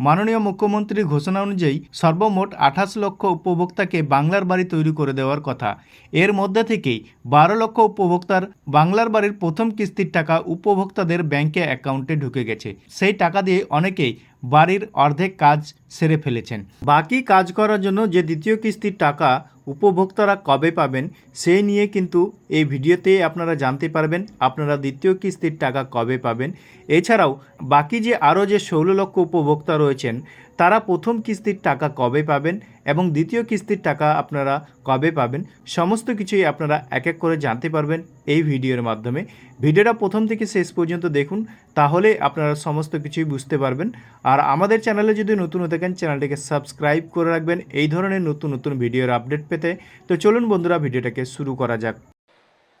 মাননীয় মুখ্যমন্ত্রীর ঘোষণা অনুযায়ী সর্বমোট আঠাশ লক্ষ উপভোক্তাকে বাংলার বাড়ি তৈরি করে দেওয়ার কথা। এর মধ্যে থেকেই বারো লক্ষ উপভোক্তার বাংলার বাড়ির প্রথম কিস্তির টাকা উপভোক্তাদের ব্যাংকে অ্যাকাউন্টে ঢুকে গেছে। সেই টাকা দিয়ে অনেকেই বাড়ির অর্ধেক কাজ সেরে ফেলেছেন। বাকি কাজ করার জন্য যে দ্বিতীয় কিস্তির টাকা উপভোক্তারা কবে পাবেন সেই নিয়ে কিন্তু এই ভিডিওতে আপনারা জানতে পারবেন আপনারা দ্বিতীয় কিস্তির টাকা কবে পাবেন। এছাড়াও বাকি যে আরও যে ষোলো লক্ষ উপভোক্তা রয়েছেন, তারা প্রথম কিস্তির টাকা কবে পাবেন এবং দ্বিতীয় কিস্তির টাকা আপনারা কবে পাবেন, সমস্ত কিছুই আপনারা এক এক করে জানতে পারবেন এই ভিডিওর মাধ্যমে। ভিডিওটা প্রথম থেকে শেষ পর্যন্ত দেখুন, তাহলে আপনারা সমস্ত কিছুই বুঝতে পারবেন। আর আমাদের চ্যানেলে যদি নতুন হতে থাকেন, চ্যানেলটিকে সাবস্ক্রাইব করে রাখবেন এই ধরনের নতুন নতুন ভিডিওর আপডেট পেতে। তো চলুন বন্ধুরা, ভিডিওটাকে শুরু করা যাক।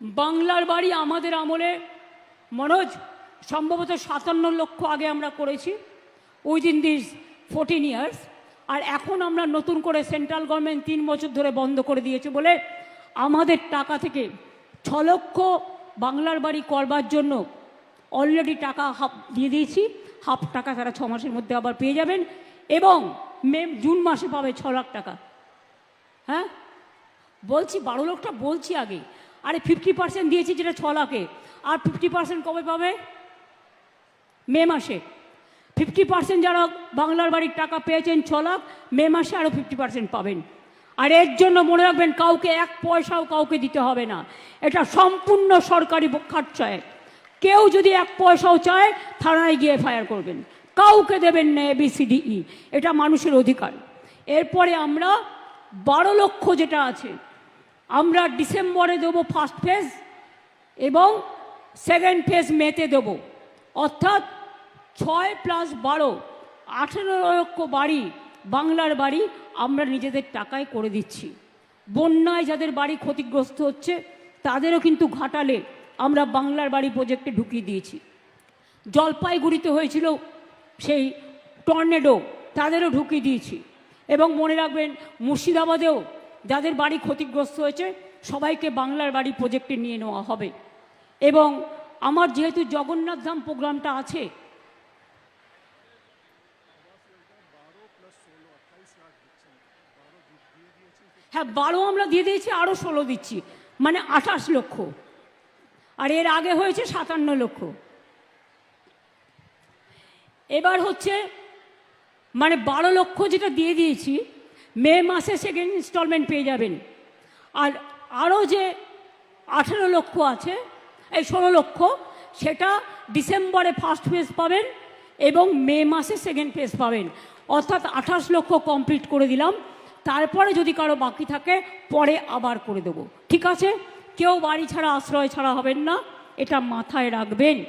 বাংলার বাড়ি আমাদের আমলে, মনোজ, সম্ভবত সাতান্ন লক্ষ আগে আমরা করেছি। উইদিন দিস ফোরটিন ইয়ার্স আর এখন আমরা নতুন করে সেন্ট্রাল গভর্নমেন্ট তিন বছর ধরে বন্ধ করে দিয়েছে বলে আমাদের টাকা থেকে ছ লক্ষ বাংলার বাড়ি করবার জন্য অলরেডি টাকা হাফ দিয়ে দিয়েছি। হাফ টাকা তারা ছ মাসের মধ্যে আবার পেয়ে যাবেন এবং মে, জুন মাসে পাবে ছ লাখ টাকা। হ্যাঁ? বলছি, বারো লাখটা বলছি আগে। আরে ফিফটি পার্সেন্ট দিয়েছি যেটা ছ লাখে। আর ফিফটি পার্সেন্ট কবে পাবে? মে মাসে। ফিফটি পার্সেন্ট যারা বাংলার বাড়ির টাকা পেয়েছেন ছ লাখ, মে মাসে আরও ফিফটি পার্সেন্ট পাবেন। আর এর জন্য মনে রাখবেন, কাউকে এক পয়সাও কাউকে দিতে হবে না। এটা সম্পূর্ণ সরকারি খরচায় কেউ যদি এক পয়সাও চায়, থানায় গিয়ে ফায়ার করবেন। কাউকে দেবেন না এবিসিডিই এটা মানুষের অধিকার। এরপরে আমরা বারো লক্ষ যেটা আছে, আমরা ডিসেম্বরে দেবো ফার্স্ট ফেজ এবং সেকেন্ড ফেজ মেতে দেব। অর্থাৎ ছয় প্লাস বারো, আঠেরো লক্ষ বাড়ি, বাংলার বাড়ি আমরা নিজেদের টাকায় করে দিচ্ছি। বন্যায় যাদের বাড়ি ক্ষতিগ্রস্ত হচ্ছে, তাদেরও কিন্তু ঘাটালে আমরা বাংলার বাড়ি প্রজেক্টে ঢুকিয়ে দিয়েছি। জলপাইগুড়িতে হয়েছিল সেই টর্নেডো তাদেরও ঢুকিয়ে দিয়েছি। এবং মনে রাখবেন, মুর্শিদাবাদেও যাদের বাড়ি ক্ষতিগ্রস্ত হয়েছে, সবাইকে বাংলার বাড়ি প্রজেক্টে নিয়ে নেওয়া হবে। এবং আমার যেহেতু জগন্নাথ ধাম প্রোগ্রামটা আছে হ্যাঁ বারো আমরা দিয়ে দিয়েছি আরও ষোলো দিচ্ছি। মানে আঠাশ লক্ষ। আর এর আগে হয়েছে সাতান্ন লক্ষ। এবার হচ্ছে মানে বারো লক্ষ যেটা দিয়ে দিয়েছি, মে মাসে সেকেন্ড ইনস্টলমেন্ট পেয়ে যাবেন। আর আরও যে আঠেরো লক্ষ আছে, এই ষোলো লক্ষ, সেটা ডিসেম্বরে ফার্স্ট ফেজ পাবেন। এবং মে মাসে সেকেন্ড ফেজ পাবেন। অর্থাৎ আঠাশ লক্ষ কমপ্লিট করে দিলাম। তারপরে যদি কারও বাকি থাকে, পরে আবার করে দেবো। ঠিক আছে? কেউ বাড়ি ছাড়া, আশ্রয় ছাড়া হবেন না। এটা মাথায় রাখবেন।